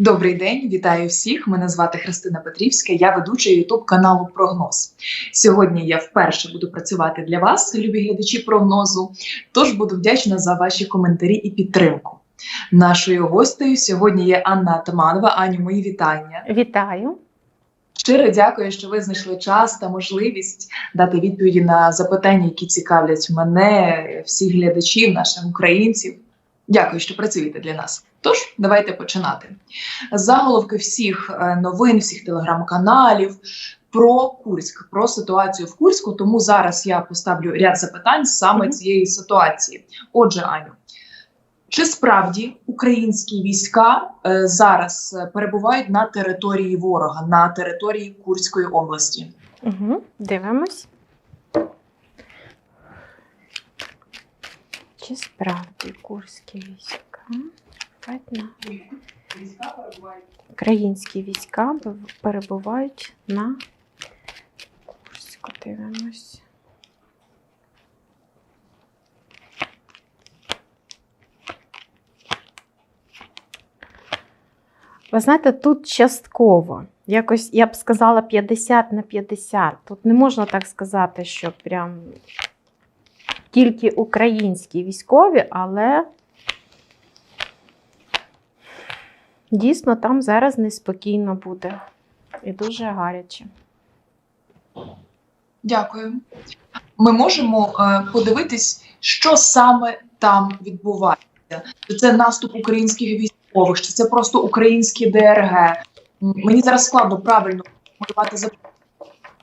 Добрий день, вітаю всіх. Мене звати Христина Петрівська. Я ведуча Ютуб каналу Прогноз. Сьогодні я вперше буду працювати для вас, любі глядачі прогнозу. Тож буду вдячна за ваші коментарі і підтримку. Нашою гостею сьогодні є Анна Атаманова. Аню, мої вітання. Вітаю. Щиро дякую, що ви знайшли час та можливість дати відповіді на запитання, які цікавлять мене, всіх глядачів, наших українців. Дякую, що працюєте для нас. Тож, давайте починати. Заголовки всіх е, новин, всіх телеграм-каналів про Курськ, про ситуацію в Курську. Тому зараз я поставлю ряд запитань саме цієї ситуації. Отже, Аню, чи справді українські війська е, зараз е, перебувають на території ворога, на території Курської області? Угу. Дивимось. Чи справді курські війська? на- Українські війська перебувають на Курську. Дивимось. Ви знаєте, тут частково. Якось я б сказала 50 на 50. Тут не можна так сказати, що прям тільки українські військові, але дійсно там зараз неспокійно буде і дуже гаряче. Дякую. Ми можемо е, подивитись, що саме там відбувається. Чи це наступ українських військових, чи це просто українські ДРГ? Мені зараз складно правильно формулювати запитання.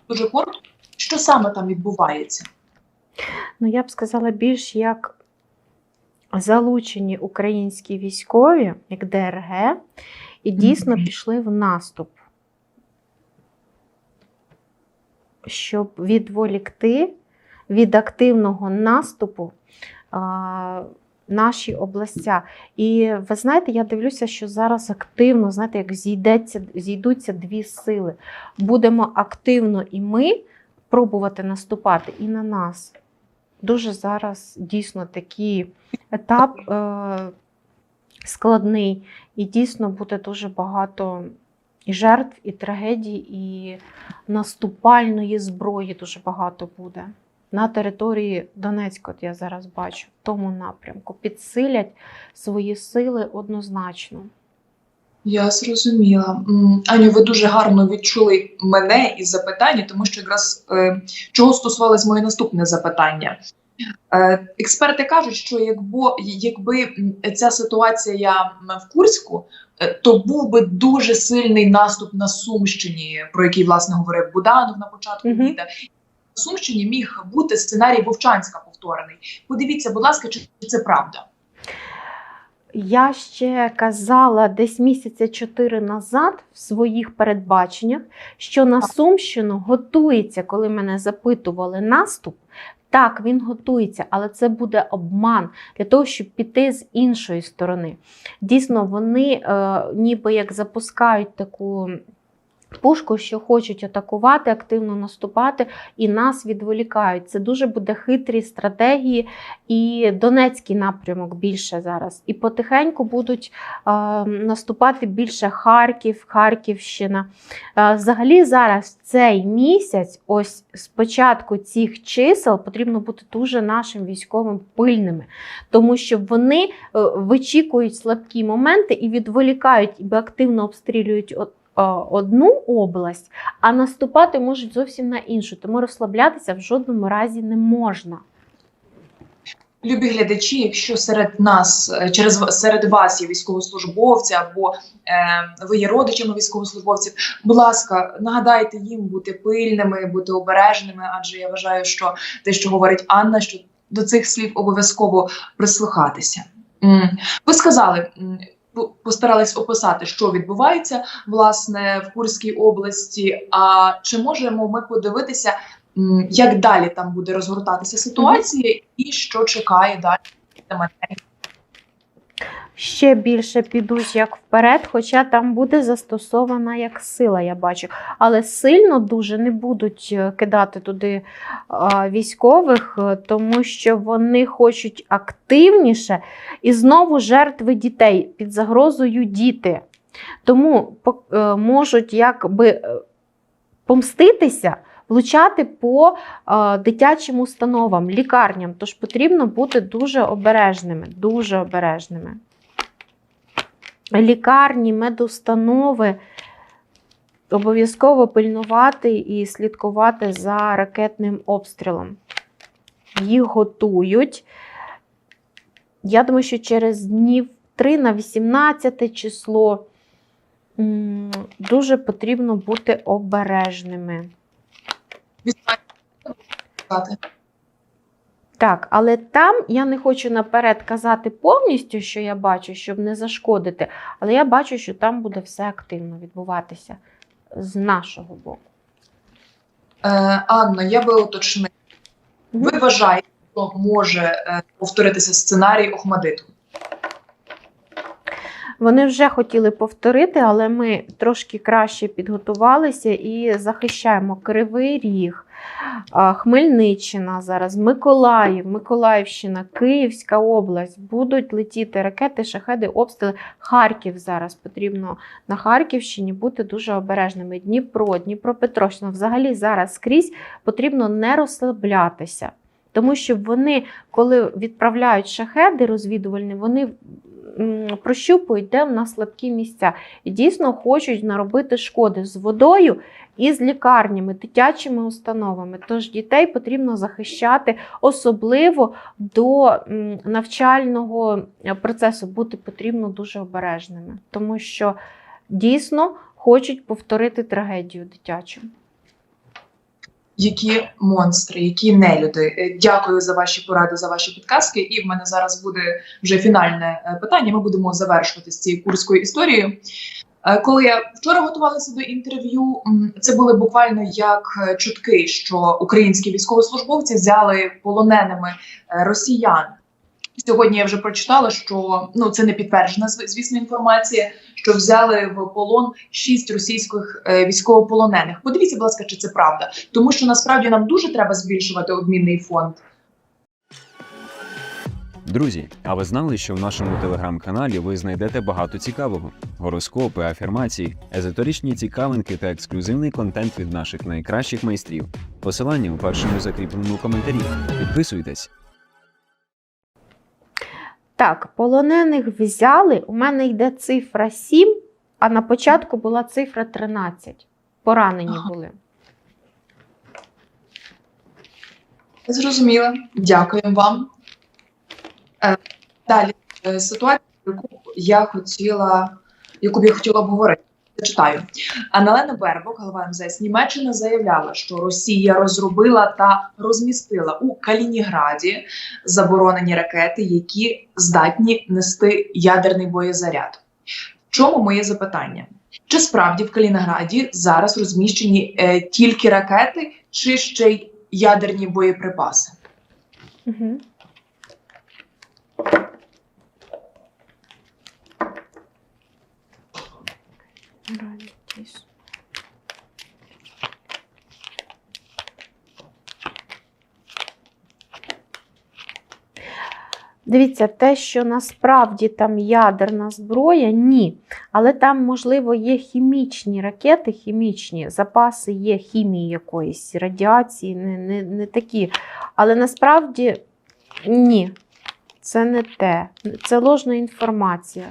Дуже коротко, що саме там відбувається? Ну, я б сказала, більш як залучені українські військові, як ДРГ, і дійсно пішли в наступ, щоб відволікти від активного наступу а, наші областя. І ви знаєте, я дивлюся, що зараз активно, знаєте, як зійдеться, зійдуться дві сили. Будемо активно і ми пробувати наступати, і на нас. Дуже зараз дійсно такий етап е, складний, і дійсно буде дуже багато і жертв, і трагедій, і наступальної зброї дуже багато буде. На території Донецька, от я зараз бачу, в тому напрямку підсилять свої сили однозначно. Я зрозуміла. Аню, ви дуже гарно відчули мене і запитання, тому що якраз е, чого стосувалось моє наступне запитання. Е, експерти кажуть, що якби, якби ця ситуація в Курську, е, то був би дуже сильний наступ на Сумщині, про який власне говорив Буданов на початку Мгм. відео. На Сумщині міг бути сценарій Вовчанська повторений. Подивіться, будь ласка, чи це правда? Я ще казала десь місяця чотири назад в своїх передбаченнях, що на Сумщину готується, коли мене запитували наступ. Так, він готується, але це буде обман для того, щоб піти з іншої сторони. Дійсно, вони е, ніби як запускають таку пушку, що хочуть атакувати, активно наступати, і нас відволікають. Це дуже буде хитрі стратегії, і Донецький напрямок більше зараз. І потихеньку будуть е, наступати більше Харків, Харківщина. Е, взагалі, зараз цей місяць, ось з початку цих чисел, потрібно бути дуже нашим військовим пильними, тому що вони е, вичікують слабкі моменти і відволікають, і активно обстрілюють одну область, а наступати можуть зовсім на іншу. Тому розслаблятися в жодному разі не можна. Любі глядачі, якщо серед нас е, через серед вас є військовослужбовці або е, ви є родичами військовослужбовців, будь ласка, нагадайте їм бути пильними, бути обережними, адже я вважаю, що те, що говорить Анна, що до цих слів обов'язково прислухатися. Ви сказали, постарались описати, що відбувається власне в Курській області. А чи можемо ми подивитися, як далі там буде розгортатися ситуація, і що чекає далі? Ще більше підуть як вперед, хоча там буде застосована як сила, я бачу. Але сильно дуже не будуть е, кидати туди військових, е, тому що вони хочуть активніше і знову жертви дітей під загрозою діти. Тому е, можуть якби е, помститися, влучати по е, дитячим установам, лікарням. Тож потрібно бути дуже обережними, дуже обережними. Лікарні, медустанови обов'язково пильнувати і слідкувати за ракетним обстрілом. Їх готують. Я думаю, що через днів 3 на 18 число дуже потрібно бути обережними. Сказати. Так, але там я не хочу наперед казати повністю, що я бачу, щоб не зашкодити, але я бачу, що там буде все активно відбуватися з нашого боку. Е, Анно, я би уточнив. Ви вважаєте, що може е, повторитися сценарій Охмадиту? Вони вже хотіли повторити, але ми трошки краще підготувалися і захищаємо Кривий Ріг, Хмельниччина зараз, Миколаїв, Миколаївщина, Київська область. Будуть летіти ракети, шахеди, обстріли. Харків зараз потрібно на Харківщині бути дуже обережними. Дніпро, Дніпропетровщина. Взагалі зараз скрізь потрібно не розслаблятися. Тому що вони, коли відправляють шахеди розвідувальні, вони прощупують, де в нас слабкі місця. І дійсно хочуть наробити шкоди з водою і з лікарнями, дитячими установами. Тож дітей потрібно захищати, особливо до навчального процесу бути потрібно дуже обережними, тому що дійсно хочуть повторити трагедію дитячу. Які монстри, які нелюди? Е, Дякую за ваші поради, за ваші підказки. І в мене зараз буде вже фінальне е, питання. Ми будемо завершувати з цією курською історією. Е, Коли я вчора готувалася до інтерв'ю, це були буквально як чутки, що українські військовослужбовці взяли полоненими росіян. Сьогодні я вже прочитала, що ну це не підтверджена звісно інформація, що взяли в полон шість російських е, військовополонених. Подивіться, будь ласка, чи це правда, тому що насправді нам дуже треба збільшувати обмінний фонд. Друзі, а ви знали, що в нашому телеграм-каналі ви знайдете багато цікавого: гороскопи, афірмації, езотеричні цікавинки та ексклюзивний контент від наших найкращих майстрів. Посилання у першому закріпленому коментарі. Підписуйтесь. Так, полонених взяли. У мене йде цифра 7, а на початку була цифра 13. Поранені Ага. були. Зрозуміло, Дякую вам. Е, Далі е, ситуація, яку я хотіла, яку б я хотіла обговорити. Зачитаю. Аналена Бербок, голова МЗС Німеччини, заявляла, що Росія розробила та розмістила у Калініграді заборонені ракети, які здатні нести ядерний боєзаряд. Чому моє запитання? Чи справді в Калінінграді зараз розміщені е, тільки ракети, чи ще й ядерні боєприпаси? Угу. Дивіться, те, що насправді там ядерна зброя, ні. Але там, можливо, є хімічні ракети, хімічні запаси є хімії якоїсь, радіації, не, не, не такі. Але насправді ні, це не те. Це ложна інформація.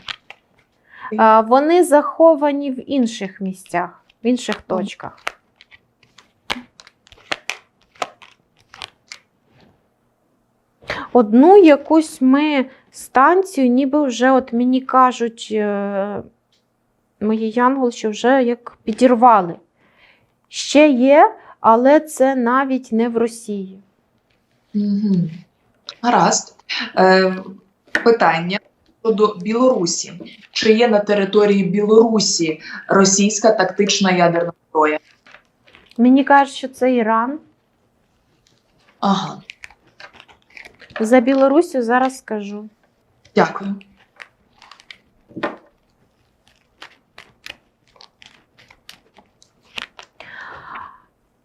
Вони заховані в інших місцях, в інших точках. Одну якусь ми станцію, ніби вже, от мені кажуть, е, мої янгол, що вже як підірвали. Ще є, але це навіть не в Росії. Угу. Гаразд. Е, питання щодо Білорусі. Чи є на території Білорусі російська тактична ядерна зброя? Мені кажуть, що це Іран. Ага, За Білорусю зараз скажу. дякую.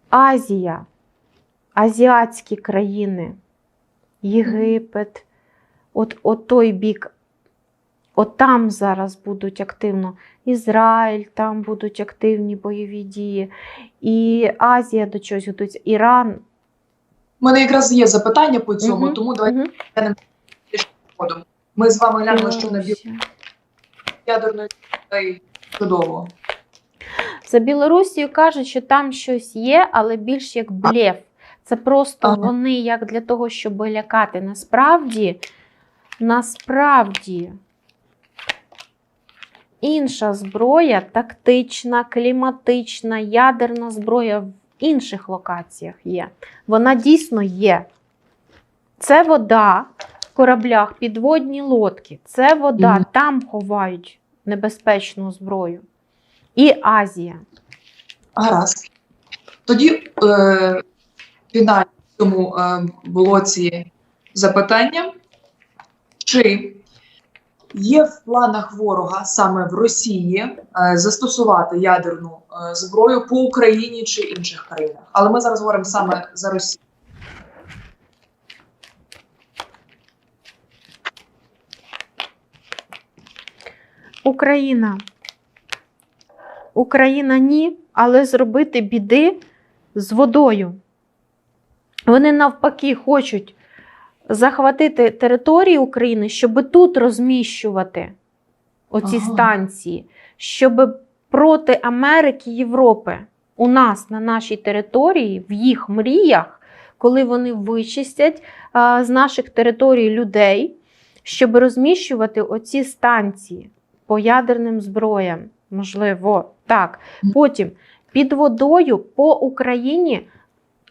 Азія, азіатські країни, Єгипет, от, от той бік, От там зараз будуть активно. Ізраїль, там будуть активні бойові дії, і Азія до чогось готується, Іран. У мене якраз є запитання по цьому, Мгм, тому давайте мгм. ходом. Ми з вами глянули, що на Білорусія. ядерної чудово. За Білорусію кажуть, що там щось є, але більш як блеф. Це просто Ага. вони як для того, щоб лякати. Насправді, насправді, інша зброя, тактична, кліматична, ядерна зброя в інших локаціях є. Вона дійсно є. Це вода в кораблях, підводні лодки. Це вода, Мгм. там ховають небезпечну зброю. І Азія. Гаразд. Тоді е, цьому е, блоці запитання. Чи є в планах ворога саме в Росії е, застосувати ядерну е, зброю по Україні чи інших країнах? Але ми зараз говоримо саме за Росію. Україна. Україна ні, але зробити біди з водою. Вони навпаки хочуть захватити території України, щоб тут розміщувати оці Ага. станції, щоб проти Америки Європи у нас на нашій території, в їх мріях, коли вони вичистять а, з наших територій людей, щоб розміщувати оці станції по ядерним зброям. Можливо, так. Потім під водою по Україні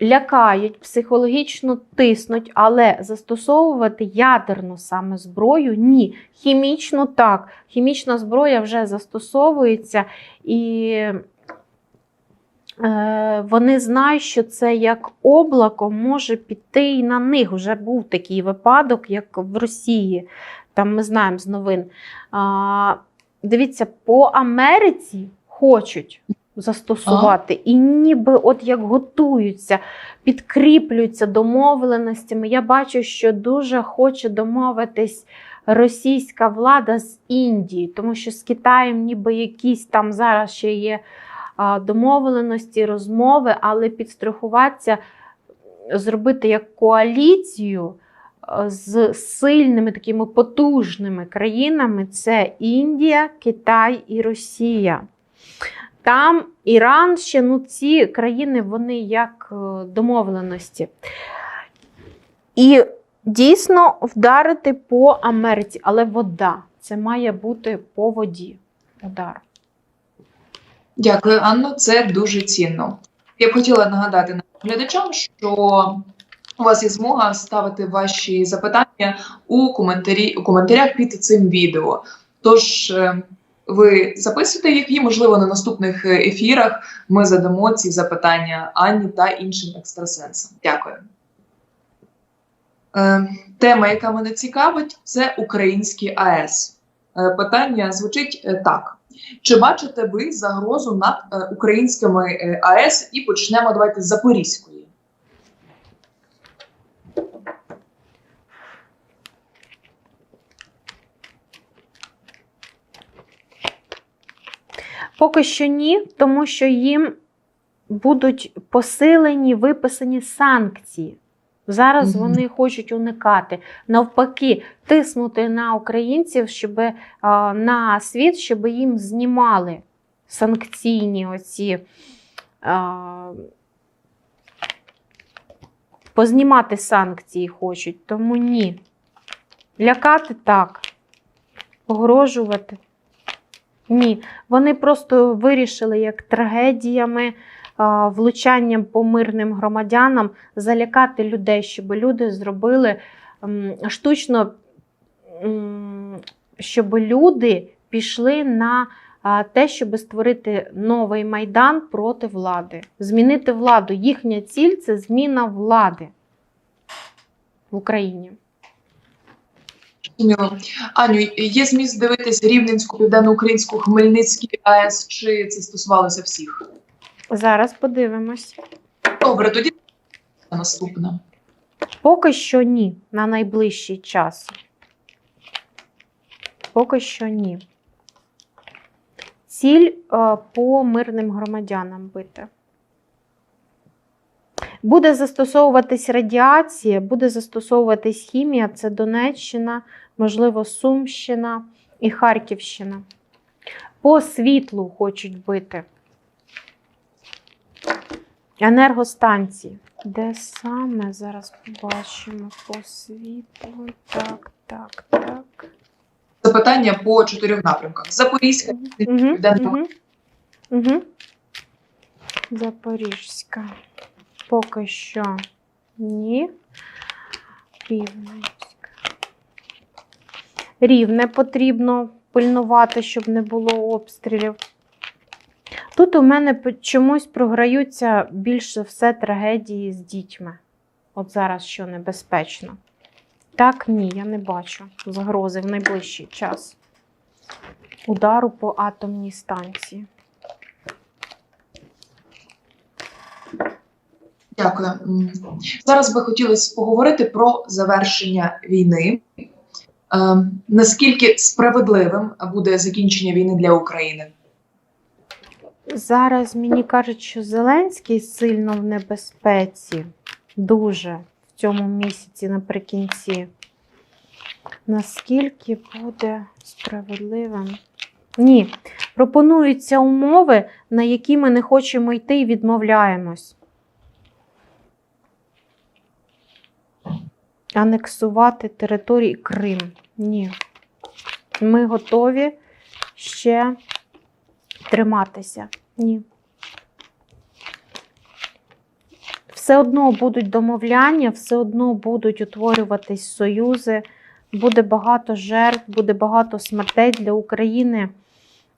лякають, психологічно тиснуть, але застосовувати ядерну саме зброю ні. Хімічну так. Хімічна зброя вже застосовується і. е, Вони знають, що це як облако може піти і на них. Вже був такий випадок, як в Росії. Там ми знаємо з новин. Дивіться, по Америці хочуть застосувати, і ніби от як готуються, підкріплюються домовленостями. Я бачу, що дуже хоче домовитись російська влада з Індією, тому що з Китаєм ніби якісь там зараз ще є домовленості, розмови, але підстрахуватися, зробити як коаліцію з сильними такими потужними країнами це Індія, Китай і Росія. Там Іран ще, ну ці країни, вони як е, домовленості. І дійсно вдарити по Америці, але вода. Це має бути по воді. Удар. Дякую, Анно. Це дуже цінно. Я б хотіла нагадати нашим глядачам, що у вас є змога ставити ваші запитання у коментарі у коментарях під цим відео. Тож е, ви записуйте їх, і можливо на наступних е, ефірах ми задамо ці запитання Анні та іншим екстрасенсам. Дякую. Е, Тема, яка мене цікавить, це український АЕС. Е, Питання звучить так. Чи бачите ви загрозу над українськими АЕС? І почнемо давайте з Запорізької. Поки що ні, тому що їм будуть посилені виписані санкції. Зараз Мгм. вони хочуть уникати, навпаки, тиснути на українців, щоб на світ, щоб їм знімали санкційні оці. е, Познімати санкції хочуть, тому ні. Лякати так, погрожувати. Ні, вони просто вирішили як трагедіями, влучанням по мирним громадянам залякати людей, щоб люди зробили штучно, щоб люди пішли на те, щоб створити новий майдан проти влади, змінити владу. Їхня ціль це зміна влади в Україні. Аню, є зміст дивитись Рівненську, Південноукраїнську, Хмельницький АЕС, чи це стосувалося всіх? Зараз подивимось. Добре, тоді наступне. Поки що ні, на найближчий час. Поки що ні. Ціль е, по мирним громадянам бити. Буде застосовуватись радіація, буде застосовуватись хімія, це Донеччина, можливо, Сумщина і Харківщина. По світлу хочуть бити. Енергостанції. Де саме зараз побачимо по світлу? Так, так, так. Запитання по чотирьох напрямках: Запорізька, Угу, Південна угу, угу. Запорізька. Поки що ні. Рівненська. Рівне потрібно пильнувати, щоб не було обстрілів. Тут у мене чомусь програються більше все трагедії з дітьми. От зараз що небезпечно. Так, ні, я не бачу загрози в найближчий час удару по атомній станції. Дякую. Зараз би хотілося поговорити про завершення війни. Е, наскільки справедливим буде закінчення війни для України? Зараз мені кажуть, що Зеленський сильно в небезпеці, дуже в цьому місяці наприкінці. Наскільки буде справедливим? Ні. Пропонуються умови, на які ми не хочемо йти і відмовляємось. Анексувати території Крим. Ні. Ми готові ще триматися. Ні. Все одно будуть домовляння, все одно будуть утворюватись союзи, буде багато жертв, буде багато смертей для України.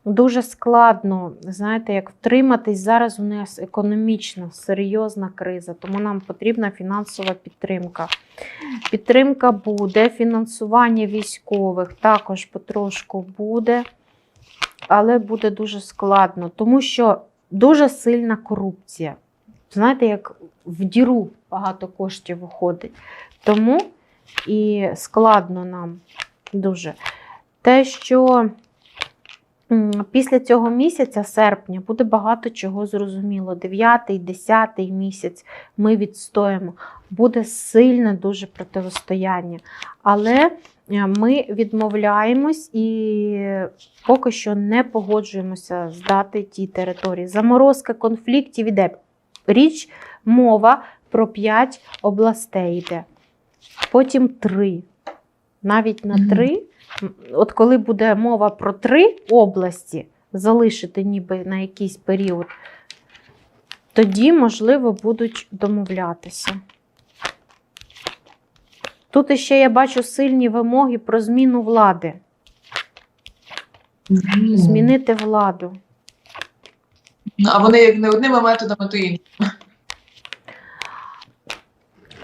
Дуже складно, знаєте, як втриматись зараз у нас економічно серйозна криза, тому нам потрібна фінансова підтримка. Підтримка буде, фінансування військових також потрошку буде, але буде дуже складно, тому що дуже сильна корупція. Знаєте, як в діру багато коштів виходить. Тому і складно нам дуже. Те, що після цього місяця, серпня, буде багато чого зрозуміло. 9, 10 місяць ми відстоїмо. Буде сильне дуже протистояння. Але е, ми відмовляємось і поки що не погоджуємося здати ті території. Заморозка конфліктів іде. Річ, мова про 5 областей йде. Потім 3. Навіть на Мгм. 3. От коли буде мова про 3 області, залишити ніби на якийсь період, тоді, можливо, будуть домовлятися. Тут ще я бачу сильні вимоги про зміну влади. Змінити владу. А вони як не одними методами, то іншими.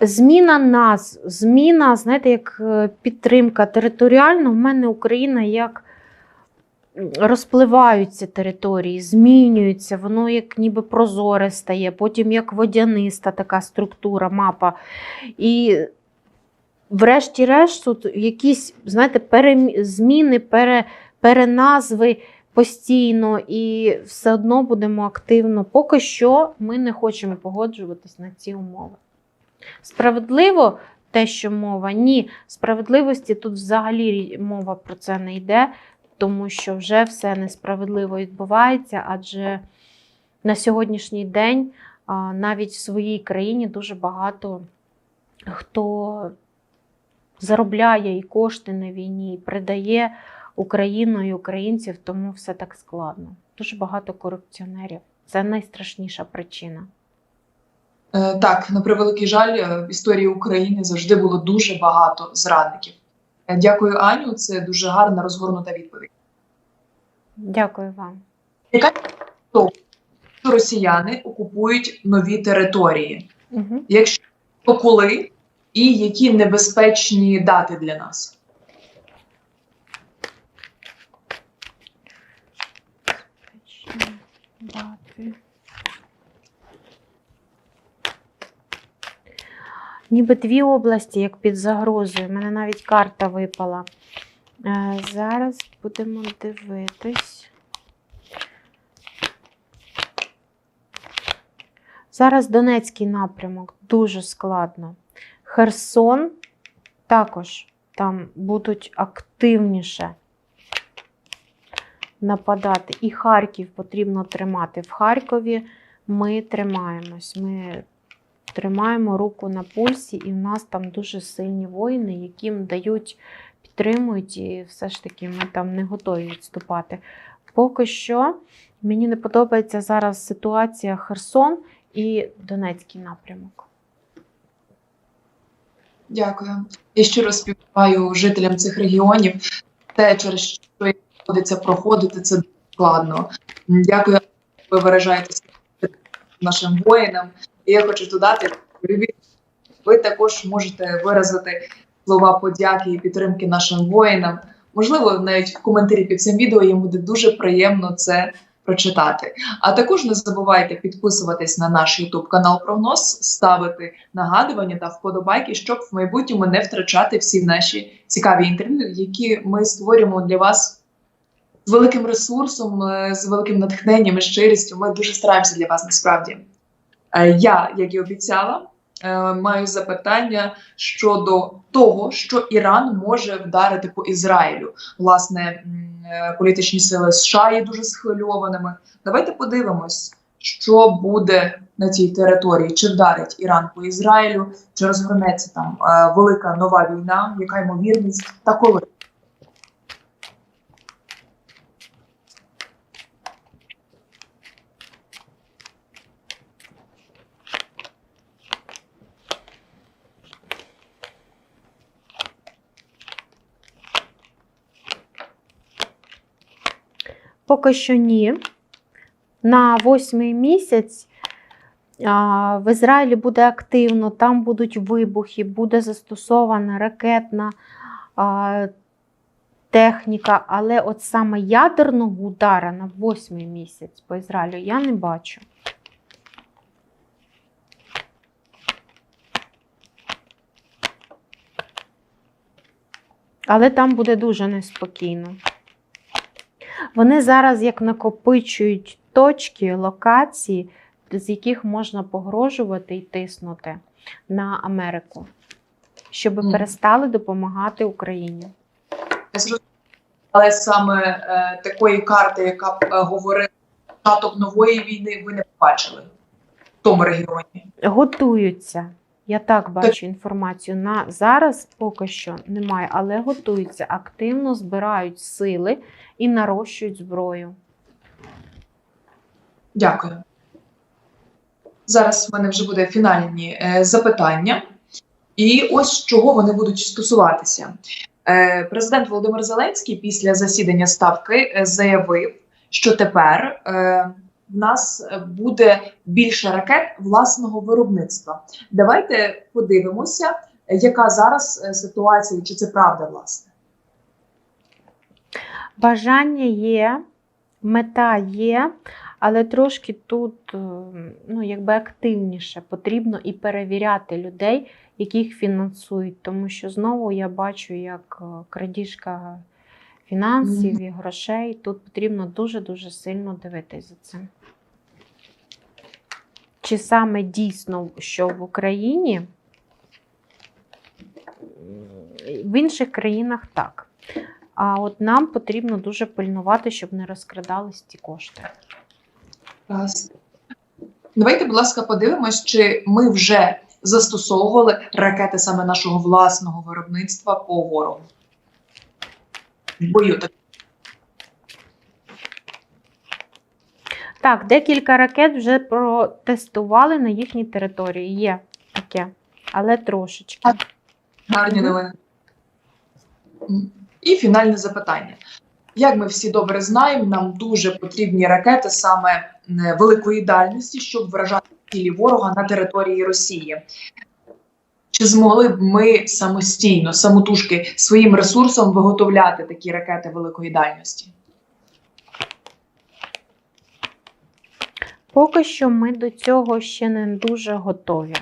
Зміна нас, зміна, знаєте, як е, підтримка територіально, в мене Україна як розпливаються території, змінюються, воно як ніби прозоре стає, потім як водяниста така структура, мапа. І врешті-решт, тут якісь, знаєте, перем... зміни, пере... переназви постійно, і все одно будемо активно. Поки що ми не хочемо погоджуватись на ці умови. Справедливо те, що мова, ні. Справедливості тут взагалі мова про це не йде, тому що вже все несправедливо відбувається, адже на сьогоднішній день навіть в своїй країні дуже багато хто заробляє і кошти на війні, і придає Україну і українців, тому все так складно. Дуже багато корупціонерів. Це найстрашніша причина. Е, Так, на превеликий жаль, е, в історії України завжди було дуже багато зрадників. Е, Дякую, Аню. Це дуже гарна розгорнута відповідь. Дякую вам. Яка то, росіяни окупують нові території? Угу. Якщо то коли і які небезпечні дати для нас? Безпечні дати. Ніби дві області, як під загрозою. У мене навіть карта випала. Е, Зараз будемо дивитись. Зараз Донецький напрямок дуже складно. Херсон також там будуть активніше нападати. І Харків потрібно тримати. В Харкові ми тримаємось. Ми тримаємо руку на пульсі, і в нас там дуже сильні воїни, яким дають, підтримують, і все ж таки ми там не готові відступати. Поки що мені не подобається зараз ситуація Херсон і Донецький напрямок. Дякую. Я щиро співчуваю жителям цих регіонів. Те, через що доводиться проходити, це дуже складно. Дякую, що ви виражаєте свою нашим воїнам. І я хочу додати, ви також можете виразити слова подяки і підтримки нашим воїнам. Можливо, навіть в коментарі під цим відео їм буде дуже приємно це прочитати. А також не забувайте підписуватись на наш YouTube канал Прогноз, ставити нагадування та вподобайки, щоб в майбутньому не втрачати всі наші цікаві інтерв'ю, які ми створюємо для вас з великим ресурсом, е, з великим натхненням і щирістю. Ми дуже стараємося для вас насправді. Е, Я, як і обіцяла, е, маю запитання щодо того, що Іран може вдарити по Ізраїлю. Власне, е, політичні сили США є дуже схвильованими. Давайте подивимось, що буде на цій території, чи вдарить Іран по Ізраїлю, чи розгорнеться там велика нова війна, яка ймовірність та коли. Поки що ні. На восьмий місяць в Ізраїлі буде активно, там будуть вибухи, буде застосована ракетна техніка, але от саме ядерного удара на восьмий місяць по Ізраїлю я не бачу. Але там буде дуже неспокійно. Вони зараз як накопичують точки, локації, з яких можна погрожувати і тиснути на Америку, щоб Мгм. перестали допомагати Україні. Але саме е, такої карти, яка б е, говорила початок нової війни, ви не побачили в тому регіоні. Готуються. Я так бачу інформацію. На зараз поки що немає, але готуються, активно збирають сили і нарощують зброю. Дякую. Зараз в мене вже буде фінальні е, запитання. І ось чого вони будуть стосуватися. Е, президент Володимир Зеленський після засідання ставки е, заявив, що тепер е, в нас буде більше ракет власного виробництва. Давайте подивимося, яка зараз е, ситуація, чи це правда, власне. Бажання є, мета є, але трошки тут е, ну, якби активніше потрібно і перевіряти людей, яких фінансують. Тому що знову я бачу, як е, крадіжка фінансів і грошей. Тут потрібно дуже-дуже сильно дивитись за цим. Чи саме дійсно, що в Україні, в інших країнах так. А от нам потрібно дуже пильнувати, щоб не розкрадались ці кошти. Давайте, будь ласка, подивимось, чи ми вже застосовували ракети саме нашого власного виробництва по ворогу. В бою так. Так, декілька ракет вже протестували на їхній території. Є таке, але трошечки. Гарні новини. І фінальне запитання. Як ми всі добре знаємо, нам дуже потрібні ракети саме великої дальності, щоб вражати цілі ворога на території Росії. Чи змогли б ми самостійно, самотужки своїм ресурсом виготовляти такі ракети великої дальності? Поки що ми до цього ще не дуже готові.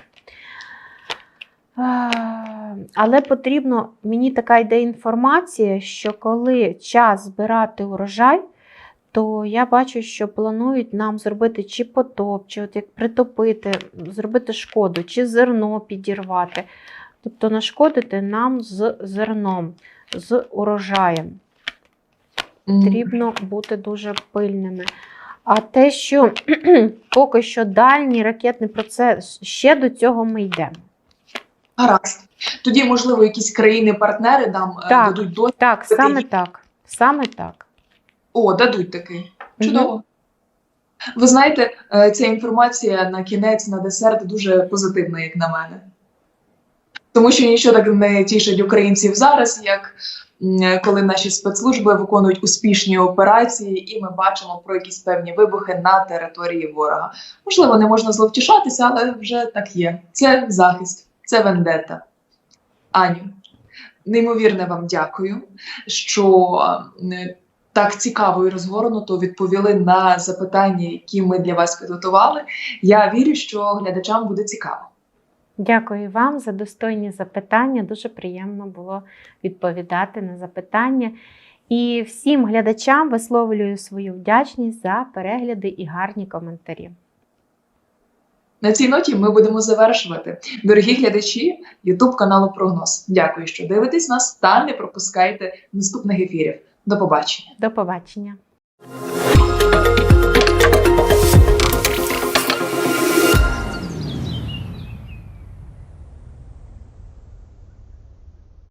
Але потрібно, мені така йде інформація, що коли час збирати урожай, то я бачу, що планують нам зробити чи потоп, чи от як притопити, зробити шкоду, чи зерно підірвати. Тобто нашкодити нам з зерном, з урожаєм. Потрібно бути дуже пильними. А те, що поки що дальній ракетний процес, ще до цього ми йдемо. Гаразд. Тоді, можливо, якісь країни-партнери нам е, Так. дадуть досвід. Так, саме так. Саме так. О, дадуть такий. Мгм. Чудово. Ви знаєте, е, ця інформація на кінець, на десерт дуже позитивна, як на мене. Тому що нічого так не тішить українців зараз, як коли наші спецслужби виконують успішні операції, і ми бачимо про якісь певні вибухи на території ворога. Можливо, не можна зловтішатися, але вже так є. Це захист, це вендета. Аню, неймовірне вам дякую, що так цікаво і розгорнуто відповіли на запитання, які ми для вас підготували. Я вірю, що глядачам буде цікаво. Дякую вам за достойні запитання. Дуже приємно було відповідати на запитання. І всім глядачам висловлюю свою вдячність за перегляди і гарні коментарі. На цій ноті ми будемо завершувати. Дорогі глядачі Ютуб каналу Прогноз. Дякую, що дивитесь нас та не пропускайте наступних ефірів. До побачення. До побачення.